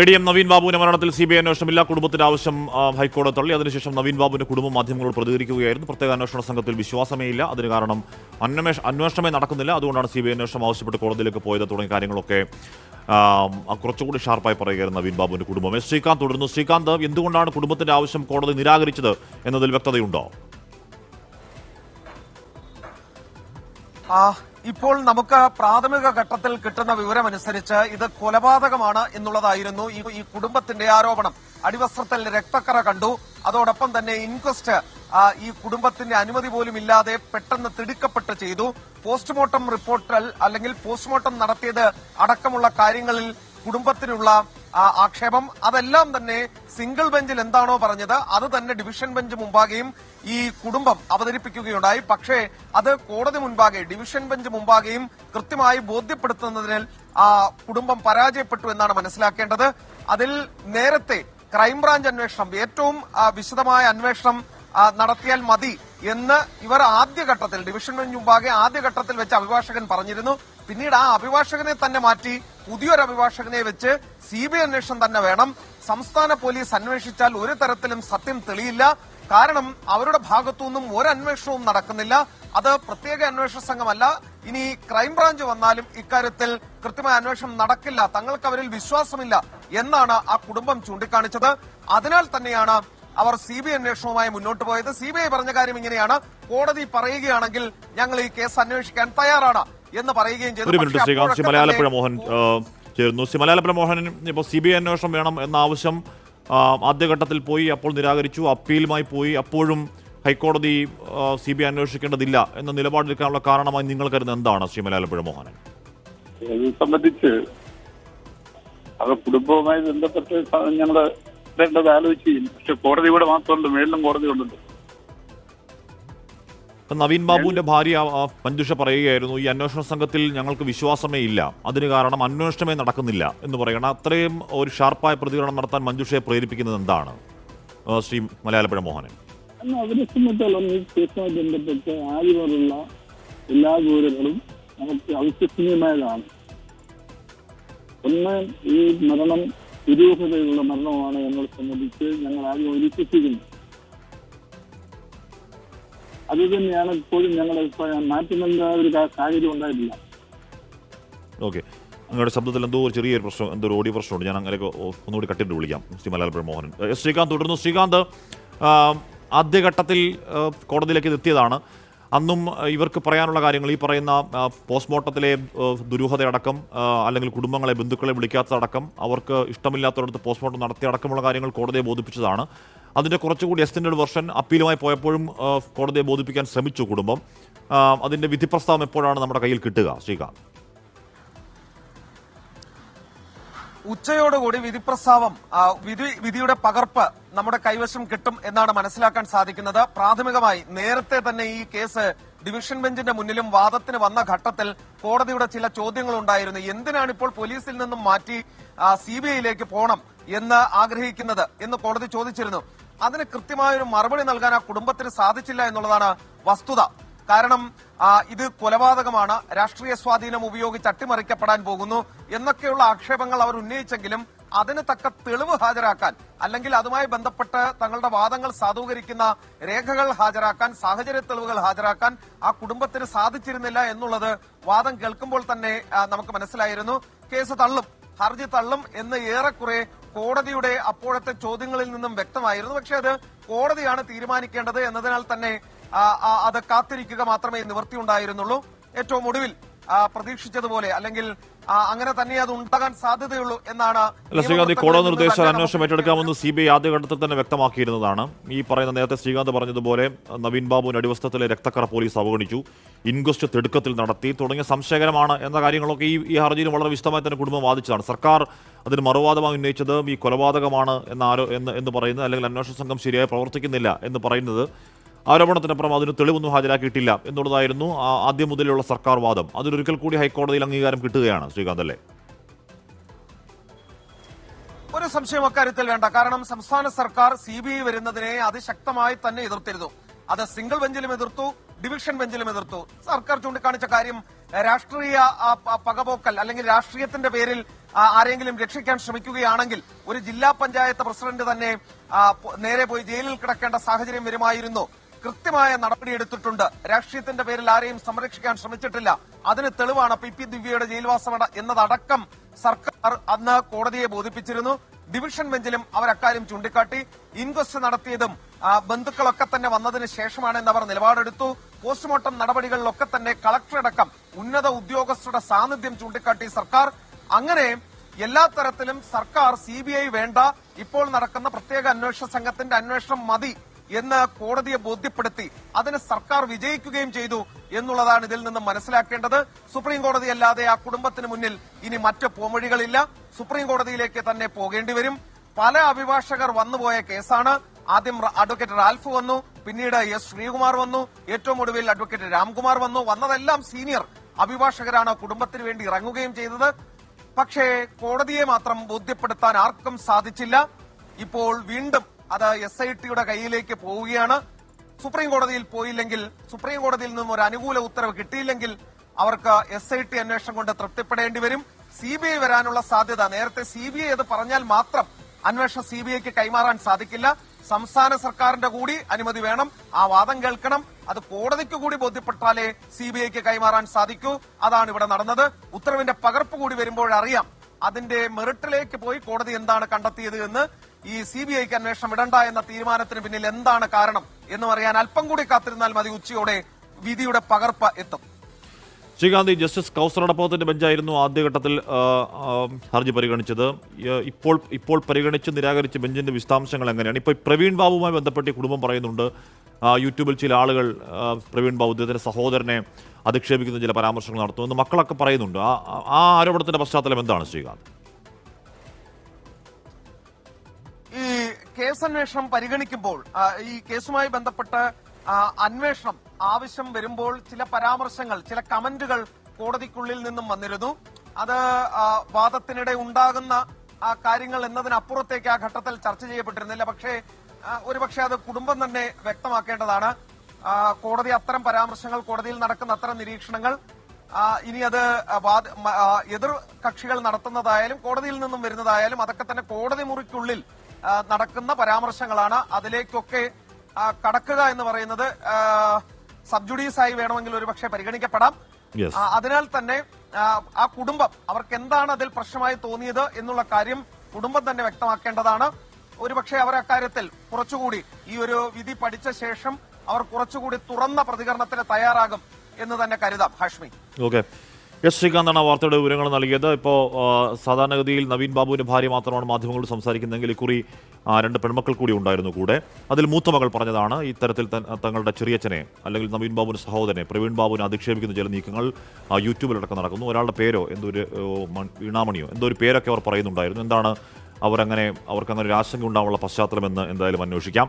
A D M Naveen ബാബുവിന്റെ മരണത്തിൽ C B I അന്വേഷണമില്ല. കുടുംബത്തിന്റെ ആവശ്യം ഹൈക്കോടതി തള്ളി. അതിനുശേഷം നവീൻ ബാബുവിന്റെ കുടുംബം മാധ്യമങ്ങളോട് പ്രതികരിക്കുകയായിരുന്നു. പ്രത്യേക അന്വേഷണ സംഘത്തിൽ വിശ്വാസമേ ഇല്ല അതിന് കാരണം അന്വേഷ അന്വേഷണമേ നടക്കുന്നില്ല. അതുകൊണ്ടാണ് സി ബി ഐ അന്വേഷണം ആവശ്യപ്പെട്ട് കോടതിയിലേക്ക് പോയത് തുടങ്ങിയ കാര്യങ്ങളൊക്കെ കുറച്ചുകൂടി ഷാർപ്പായി പറയുകയായിരുന്നു നവീൻ ബാബുവിന്റെ കുടുംബം. എസ് ശ്രീകാന്ത് തുടരുന്നു. ശ്രീകാന്ത് എന്തുകൊണ്ടാണ് കുടുംബത്തിന്റെ ആവശ്യം കോടതി നിരാകരിച്ചത് എന്നതിൽ വ്യക്തതയുണ്ടോ? ആ, ഇപ്പോൾ നമുക്ക് പ്രാഥമിക ഘട്ടത്തിൽ കിട്ടുന്ന വിവരമനുസരിച്ച് ഇത് കൊലപാതകമാണ് എന്നുള്ളതായിരുന്നു ഈ കുടുംബത്തിന്റെ ആരോപണം. അടിവസ്ത്രത്തിൽ രക്തക്കറ കണ്ടു. അതോടൊപ്പം തന്നെ ഇൻക്വസ്റ്റ് ഈ കുടുംബത്തിന്റെ അനുമതി പോലും ഇല്ലാതെ പെട്ടെന്ന് തിടുക്കപ്പെട്ട് ചെയ്തു. പോസ്റ്റ്മോർട്ടം റിപ്പോർട്ടൽ അല്ലെങ്കിൽ പോസ്റ്റ്മോർട്ടം നടത്തിയത് അടക്കമുള്ള കാര്യങ്ങളിൽ കുടുംബത്തിനുള്ള ആക്ഷേപം അതെല്ലാം തന്നെ സിംഗിൾ ബെഞ്ചിൽ എന്താണോ പറഞ്ഞത് അത് തന്നെ ഡിവിഷൻ ബെഞ്ച് മുമ്പാകെയും ഈ കുടുംബം അവതരിപ്പിക്കുകയുണ്ടായി. പക്ഷേ അത് കോടതി മുൻപാകെ ഡിവിഷൻ ബെഞ്ച് മുമ്പാകെയും കൃത്യമായി ബോധ്യപ്പെടുത്തുന്നതിൽ ആ കുടുംബം പരാജയപ്പെട്ടു എന്നാണ് മനസ്സിലാക്കേണ്ടത്. അതിൽ നേരത്തെ ക്രൈംബ്രാഞ്ച് അന്വേഷണം ഏറ്റവും വിശദമായ അന്വേഷണം നടത്തിയാൽ മതി എന്ന് ഇവർ ആദ്യഘട്ടത്തിൽ ഡിവിഷൻ ബെഞ്ച് മുമ്പാകെ ആദ്യഘട്ടത്തിൽ വെച്ച് അഭിഭാഷകൻ പറഞ്ഞിരുന്നു. പിന്നീട് ആ അഭിഭാഷകനെ തന്നെ മാറ്റി പുതിയൊരു അഭിഭാഷകനെ വെച്ച് സി ബി ഐ അന്വേഷണം തന്നെ വേണം. സംസ്ഥാന പോലീസ് അന്വേഷിച്ചാൽ ഒരു തരത്തിലും സത്യം തെളിയില്ല. കാരണം അവരുടെ ഭാഗത്തുനിന്നും ഒരു അന്വേഷണവും നടക്കുന്നില്ല. അത് പ്രത്യേക അന്വേഷണ സംഘമല്ല. ഇനി ക്രൈംബ്രാഞ്ച് വന്നാലും ഇക്കാര്യത്തിൽ കൃത്യമായ അന്വേഷണം നടക്കില്ല. തങ്ങൾക്ക് അവരിൽ വിശ്വാസമില്ല എന്നാണ് ആ കുടുംബം ചൂണ്ടിക്കാണിച്ചത്. അതിനാൽ തന്നെയാണ് അവർ സി ബി ഐ അന്വേഷണവുമായി മുന്നോട്ട് പോയത്. സി ബി ഐ പറഞ്ഞ കാര്യം ഇങ്ങനെയാണ്. കോടതി പറയുകയാണെങ്കിൽ ഞങ്ങൾ ഈ കേസ് അന്വേഷിക്കാൻ തയ്യാറാണ്. എന്ന് പറയുകയും ചെയ്തു. ഒരു മിനിറ്റ് ശ്രീകാന്ത്. ശ്രീ മലയാളപ്പുഴ മോഹൻ ചേരുന്നു. ശ്രീ മലയാളപ്പുഴ മോഹൻ ഇപ്പോൾ സി ബി ഐ അന്വേഷണം വേണം എന്ന ആവശ്യം ആദ്യഘട്ടത്തിൽ പോയി അപ്പോൾ നിരാകരിച്ചു. അപ്പീലുമായി പോയി. അപ്പോഴും ഹൈക്കോടതി സി ബി ഐ അന്വേഷിക്കേണ്ടതില്ല എന്ന നിലപാടെടുക്കാനുള്ള കാരണമായി നിങ്ങൾ കരുതുന്നത് എന്താണ് ശ്രീ മലയാളപ്പുഴ മോഹനൻ ഇത് സംബന്ധിച്ച് അത് കുടുംബവുമായി ബന്ധപ്പെട്ട് ഞങ്ങൾ ആലോചിച്ചു പക്ഷെ കോടതി ഇവിടെ മാത്രമല്ല മേളിലും കോടതി ഉണ്ടല്ലോ ഇപ്പം നവീൻ ബാബുവിന്റെ ഭാര്യ മഞ്ജുഷ പറയുകയായിരുന്നു ഈ അന്വേഷണ സംഘത്തിൽ ഞങ്ങൾക്ക് വിശ്വാസമേ ഇല്ല. അതിന് കാരണം അന്വേഷണമേ നടക്കുന്നില്ല. എന്ന് പറയണം അത്രയും ഒരു ഷാർപ്പായ പ്രതികരണം നടത്താൻ മഞ്ജുഷയെ പ്രേരിപ്പിക്കുന്നത് എന്താണ്? ശ്രീ മലയാളപ്പുഴ മോഹനൻ അവരെ സംബന്ധിച്ചോളം ഈ കേസുമായി ബന്ധപ്പെട്ട് ആദ്യമുള്ള എല്ലാ വിവരങ്ങളും നമുക്ക് അവിശ്വസനീയമായതാണ്. ഒന്ന് ഈ മരണം ദുരൂഹതയുള്ള മരണമാണ് ഞങ്ങളെ സംബന്ധിച്ച് ഞങ്ങൾ ആദ്യം വിശ്വസിക്കുന്നു അത് തന്നെയാണ് ഇപ്പോഴും ഞങ്ങൾ മാറ്റുന്ന ഒരു സാഹചര്യം ഉണ്ടായിട്ടില്ല. ഓക്കെ. നിങ്ങളുടെ ശബ്ദത്തിൽ എന്തോ ഒരു ചെറിയൊരു പ്രശ്നം എന്തോ ഒരു ഓഡിയോ പ്രശ്നമുണ്ട്. ഞാൻ അങ്ങനെ ഒന്നുകൂടി കട്ടിട്ട് വിളിക്കാം. ശ്രീ മലയാളപ്പുഴ മോഹനൻ. എസ് ശ്രീകാന്ത് തുടർന്നു ശ്രീകാന്ത് ആദ്യഘട്ടത്തിൽ കോടതിയിലേക്ക് എത്തിയതാണ്. അന്നും ഇവർക്ക് പറയാനുള്ള കാര്യങ്ങൾ ഈ പറയുന്ന പോസ്റ്റ്മോർട്ടത്തിലെ ദുരൂഹതയടക്കം അല്ലെങ്കിൽ കുടുംബങ്ങളെ ബന്ധുക്കളെ വിളിക്കാത്തതടക്കം അവർക്ക് ഇഷ്ടമില്ലാത്തവരടുത്ത് പോസ്റ്റ്മോർട്ടം നടത്തിയ അടക്കമുള്ള കാര്യങ്ങൾ കോടതിയെ ബോധിപ്പിച്ചതാണ്. അതിന്റെ കുറച്ചുകൂടി എക്സ്റ്റൻഡ് വെർഷൻ അപ്പീലുമായി പോയപ്പോഴും കോടതിയെ ബോധിപ്പിക്കാൻ ശ്രമിച്ചു കുടുംബം. അതിന്റെ വിധിപ്രസ്താവം എപ്പോഴാണ് നമ്മുടെ കയ്യിൽ കിട്ടുക ശ്രീകാന്ത്? ഉച്ചയോടുകൂടി വിധിപ്രസ്താവം വിധി വിധിയുടെ പകർപ്പ് നമ്മുടെ കൈവശം കിട്ടും എന്നാണ് മനസ്സിലാക്കാൻ സാധിക്കുന്നത്. പ്രാഥമികമായി നേരത്തെ തന്നെ ഈ കേസ് ഡിവിഷൻ ബെഞ്ചിന്റെ മുന്നിലും വാദത്തിന് വന്ന ഘട്ടത്തിൽ കോടതിയുടെ ചില ചോദ്യങ്ങൾ ഉണ്ടായിരുന്നു എന്തിനാണ് ഇപ്പോൾ പോലീസിൽ നിന്നും മാറ്റി സി ബി ഐയിലേക്ക് പോകണം എന്ന് ആഗ്രഹിക്കുന്നത് എന്ന് കോടതി ചോദിച്ചിരുന്നു. അതിന് കൃത്യമായൊരു മറുപടി നൽകാൻ ആ കുടുംബത്തിന് സാധിച്ചില്ല എന്നുള്ളതാണ് വസ്തുത. കാരണം ഇത് കൊലപാതകമാണ്. രാഷ്ട്രീയ സ്വാധീനം ഉപയോഗിച്ച് അട്ടിമറിക്കപ്പെടാൻ പോകുന്നു. എന്നൊക്കെയുള്ള ആക്ഷേപങ്ങൾ അവർ ഉന്നയിച്ചെങ്കിലും അതിന് തക്ക തെളിവ് ഹാജരാക്കാൻ അല്ലെങ്കിൽ അതുമായി ബന്ധപ്പെട്ട് തങ്ങളുടെ വാദങ്ങൾ സാധൂകരിക്കുന്ന രേഖകൾ ഹാജരാക്കാൻ സാഹചര്യ തെളിവുകൾ ഹാജരാക്കാൻ ആ കുടുംബത്തിന് സാധിച്ചിരുന്നില്ല എന്നുള്ളത് വാദം കേൾക്കുമ്പോൾ തന്നെ നമുക്ക് മനസ്സിലായിരുന്നു. കേസ് തള്ളും ഹർജി തള്ളും എന്ന് ഏറെക്കുറെ കോടതിയുടെ അപ്പോഴത്തെ ചോദ്യങ്ങളിൽ നിന്നും വ്യക്തമായിരുന്നു. പക്ഷേ അത് കോടതിയാണ് തീരുമാനിക്കേണ്ടത് എന്നതിനാൽ തന്നെ അത് കാത്തിരിക്കുക മാത്രമേ നിവൃത്തിയുണ്ടായിരുന്നുള്ളൂ ഏറ്റവും ഒടുവിൽ പ്രതീക്ഷിച്ചതുപോലെ അല്ലെങ്കിൽ അങ്ങനെ തന്നെ അത് ഉണ്ടാകാൻ സാധ്യതയുള്ളൂ എന്നാണ് അല്ല ശ്രീകാന്ത് കോടതി നിർദ്ദേശം അന്വേഷണം ഏറ്റെടുക്കാമെന്ന് സി ബി ഐ ആദ്യഘട്ടത്തിൽ തന്നെ വ്യക്തമാക്കിയിരുന്നതാണ്. ഈ പറയുന്ന നേരത്തെ ശ്രീകാന്ത് പറഞ്ഞതുപോലെ നവീൻ ബാബുവിന്റെ അടിവസ്ത്രത്തിലെ രക്തക്കറ പോലീസ് അവഗണിച്ചു. ഇൻക്വസ്റ്റ് തിടുക്കത്തിൽ നടത്തി. തുടങ്ങിയ സംശയകരമാണ് എന്ന കാര്യങ്ങളൊക്കെ ഈ ഈ ഹർജിയിൽ വളരെ വിശദമായി തന്നെ കുടുംബം വാദിച്ചതാണ്. സർക്കാർ അതിന് മറുവാദമായി ഉന്നയിച്ചത് ഈ കൊലപാതകമാണ് എന്ന് ആരോ എന്ന് എന്ന് പറയുന്നത് അല്ലെങ്കിൽ അന്വേഷണ സംഘം ശരിയായി പ്രവർത്തിക്കുന്നില്ല എന്ന് പറയുന്നത് ആരോപണത്തിനപ്പുറം അതിന് തെളിവൊന്നും ഹാജരാക്കിയിട്ടില്ല എന്നുള്ളതായിരുന്നു ആദ്യം മുതലുള്ള സർക്കാർ വാദം. അതിലൊരിക്കൽ കൂടി ഹൈക്കോടതിയിൽ അംഗീകാരം കിട്ടുകയാണ് ശ്രീകാന്ത് അല്ലേ? ഒരു സംശയം അക്കാര്യത്തിൽ വേണ്ട. കാരണം സംസ്ഥാന സർക്കാർ സി ബി ഐ വരുന്നതിനെ അതിശക്തമായി തന്നെ എതിർത്തിരുന്നു. അത് സിംഗിൾ ബെഞ്ചിലും എതിർത്തു ഡിവിഷൻ ബെഞ്ചിലും എതിർത്തു. സർക്കാർ ചൂണ്ടിക്കാണിച്ച കാര്യം രാഷ്ട്രീയ പകപോക്കൽ അല്ലെങ്കിൽ രാഷ്ട്രീയത്തിന്റെ പേരിൽ ആരെങ്കിലും രക്ഷിക്കാൻ ശ്രമിക്കുകയാണെങ്കിൽ ഒരു ജില്ലാ പഞ്ചായത്ത് പ്രസിഡന്റ് തന്നെ നേരെ പോയി ജയിലിൽ കിടക്കേണ്ട സാഹചര്യം വരുമായിരുന്നു. കൃത്യമായ നടപടി എടുത്തിട്ടുണ്ട് രാഷ്ട്രീയത്തിന്റെ പേരിൽ ആരെയും സംരക്ഷിക്കാൻ ശ്രമിച്ചിട്ടില്ല. അതിന് തെളിവാണ് പി പി ദിവ്യയുടെ ജയിൽവാസം എന്നതടക്കം സർക്കാർ അന്ന് കോടതിയെ ബോധിപ്പിച്ചിരുന്നു. ഡിവിഷൻ ബെഞ്ചിലും അവർ അക്കാര്യം ചൂണ്ടിക്കാട്ടി. ഇൻക്വസ്റ്റ് നടത്തിയതും ബന്ധുക്കളൊക്കെ തന്നെ വന്നതിന് ശേഷമാണ് അവർ നിലപാടെടുത്തു. പോസ്റ്റ്മോർട്ടം നടപടികളിലൊക്കെ തന്നെ കളക്ടറടക്കം ഉന്നത ഉദ്യോഗസ്ഥരുടെ സാന്നിധ്യം ചൂണ്ടിക്കാട്ടി സർക്കാർ. അങ്ങനെ എല്ലാ തരത്തിലും സർക്കാർ സി വേണ്ട. ഇപ്പോൾ നടക്കുന്ന പ്രത്യേക അന്വേഷണ സംഘത്തിന്റെ അന്വേഷണം മതി. എന്ന് കോടതിയെ ബോധ്യപ്പെടുത്തി അതിന് സർക്കാർ വിജയിക്കുകയും ചെയ്തു എന്നുള്ളതാണ് ഇതിൽ നിന്ന് മനസ്സിലാക്കേണ്ടത്. സുപ്രീം കോടതി അല്ലാതെ ആ കുടുംബത്തിന് മുന്നിൽ ഇനി മറ്റ് പോംവഴികളില്ല. സുപ്രീം കോടതിയിലേക്ക് തന്നെ പോകേണ്ടി വരും. പല അഭിഭാഷകർ വന്നുപോയ കേസാണ്. ആദ്യം അഡ്വക്കേറ്റ് റാൽഫ് വന്നു പിന്നീട് എസ് ശ്രീകുമാർ വന്നു ഏറ്റവും ഒടുവിൽ അഡ്വക്കേറ്റ് രാംകുമാർ വന്നു. വന്നതെല്ലാം സീനിയർ അഭിഭാഷകരാണ് കുടുംബത്തിന് വേണ്ടി ഇറങ്ങുകയും ചെയ്തത്. പക്ഷേ കോടതിയെ മാത്രം ബോധ്യപ്പെടുത്താൻ ആർക്കും സാധിച്ചില്ല. ഇപ്പോൾ വീണ്ടും അത് എസ് ഐ ടിയുടെ കയ്യിലേക്ക് പോവുകയാണ്. സുപ്രീം കോടതിയിൽ പോയില്ലെങ്കിൽ സുപ്രീം കോടതിയിൽ നിന്നും ഒരു അനുകൂല ഉത്തരവ് കിട്ടിയില്ലെങ്കിൽ അവർക്ക് എസ് ഐ ടി അന്വേഷണം കൊണ്ട് തൃപ്തിപ്പെടേണ്ടി വരും. സി ബി ഐ വരാനുള്ള സാധ്യത. നേരത്തെ സി ബി ഐ അത് പറഞ്ഞാൽ മാത്രം അന്വേഷണം സി ബി ഐക്ക് കൈമാറാൻ സാധിക്കില്ല. സംസ്ഥാന സർക്കാരിന്റെ കൂടി അനുമതി വേണം. ആ വാദം കേൾക്കണം. അത് കോടതിക്ക് കൂടി ബോധ്യപ്പെട്ടാലേ സി ബി ഐക്ക് കൈമാറാൻ സാധിക്കൂ. അതാണ് ഇവിടെ നടന്നത്. ഉത്തരവിന്റെ പകർപ്പ് കൂടി വരുമ്പോഴറിയാം അതിന്റെ മെറിട്ടിലേക്ക് പോയി കോടതി എന്താണ് കണ്ടെത്തിയത് എന്ന്. ഈ സി ബി ഐക്ക് അന്വേഷണം ഇടണ്ട എന്ന തീരുമാനത്തിന് പിന്നിൽ എന്താണ് കാരണം എന്ന് പറയാൻ അല്പം കൂടി കാത്തിരുന്നാൽ മതി ഉച്ചയോടെ വിധിയുടെ പകർപ്പ് എത്തും. ശ്രീകാന്ത് ജസ്റ്റിസ് കൗസറടപ്പത്തിന്റെ ബെഞ്ചായിരുന്നു ആദ്യഘട്ടത്തിൽ ഹർജി പരിഗണിച്ചത്. ഇപ്പോൾ ഇപ്പോൾ പരിഗണിച്ച് നിരാകരിച്ച ബെഞ്ചിന്റെ വിശദാംശങ്ങൾ എങ്ങനെയാണ്? ഇപ്പോൾ പ്രവീൺ ബാബുമായി ബന്ധപ്പെട്ട് കുടുംബം പറയുന്നുണ്ട്. യൂട്യൂബിൽ ചില ആളുകൾ പ്രവീൺ ബാബു അദ്ദേഹത്തിന്റെ സഹോദരനെ അധിക്ഷേപിക്കുന്ന ചില പരാമർശങ്ങൾ നടത്തുമെന്ന് മക്കളൊക്കെ പറയുന്നുണ്ട്. ആ ആരോപണത്തിന്റെ പശ്ചാത്തലം എന്താണ് ശ്രീകാന്ത്? കേസന്വേഷണം പരിഗണിക്കുമ്പോൾ ഈ കേസുമായി ബന്ധപ്പെട്ട് അന്വേഷണം ആവശ്യം വരുമ്പോൾ ചില പരാമർശങ്ങൾ ചില കമന്റുകൾ കോടതിക്കുള്ളിൽ നിന്നും വന്നിരുന്നു. അത് വാദത്തിനിടെ ഉണ്ടാകുന്ന കാര്യങ്ങൾ എന്നതിനപ്പുറത്തേക്ക് ആ ഘട്ടത്തിൽ ചർച്ച ചെയ്യപ്പെട്ടിരുന്നില്ല. പക്ഷേ ഒരുപക്ഷെ അത് കുടുംബം തന്നെ വ്യക്തമാക്കേണ്ടതാണ്. കോടതി അത്തരം പരാമർശങ്ങൾ കോടതിയിൽ നടക്കുന്ന അത്തരം നിരീക്ഷണങ്ങൾ ഇനി അത് എതിർ കക്ഷികൾ നടത്തുന്നതായാലും കോടതിയിൽ നിന്നും വരുന്നതായാലും അതൊക്കെ തന്നെ കോടതി മുറിക്കുള്ളിൽ നടക്കുന്ന പരാമർശങ്ങളാണ് അതിലേക്കൊക്കെ കടക്കുക എന്ന് പറയുന്നത്. സബ് ജുഡീസായി വേണമെങ്കിൽ ഒരുപക്ഷെ പരിഗണിക്കപ്പെടാം. അതിനാൽ തന്നെ ആ, ആ കുടുംബം അവർക്ക് എന്താണ് അതിൽ പ്രശ്നമായി തോന്നിയത് എന്നുള്ള കാര്യം കുടുംബം തന്നെ വ്യക്തമാക്കേണ്ടതാണ്. ഒരുപക്ഷെ അവർ അക്കാര്യത്തിൽ കുറച്ചുകൂടി ഈ ഒരു വിധി പഠിച്ച ശേഷം അവർ കുറച്ചുകൂടി തുറന്ന പ്രതികരണത്തിന് തയ്യാറാകും എന്ന് തന്നെ കരുതാം. ഹാഷ്മി. ഓക്കെ എസ് ശ്രീകാന്താണ് വാർത്തയുടെ വിവരങ്ങൾ നൽകിയത്. ഇപ്പോൾ സാധാരണഗതിയിൽ നവീൻ ബാബുവിന്റെ ഭാര്യ മാത്രമാണ് മാധ്യമങ്ങളോട് സംസാരിക്കുന്നതെങ്കിൽ ഇക്കുറി രണ്ട് പെൺമക്കൾ കൂടി ഉണ്ടായിരുന്നു കൂടെ. അതിൽ മൂത്ത മകൾ പറഞ്ഞതാണ് ഇത്തരത്തിൽ തങ്ങളുടെ ചെറിയച്ഛനെ അല്ലെങ്കിൽ നവീൻ ബാബുവിന്റെ സഹോദരനെ പ്രവീൺ ബാബുവിനെ അധിക്ഷേപിക്കുന്ന ചില നീക്കങ്ങൾ യൂട്യൂബിലടക്കം നടക്കുന്നു. ഒരാളുടെ പേരോ എന്തോ ഒരു ഓ, വീണാമണിയോ എന്തോ ഒരു പേരൊക്കെ അവർ പറയുന്നുണ്ടായിരുന്നു. എന്താണ് അവരങ്ങനെ അവർക്കങ്ങനെ ഒരു ആശങ്ക ഉണ്ടാവാനുള്ള പശ്ചാത്തലമെന്ന് എന്തായാലും അന്വേഷിക്കാം.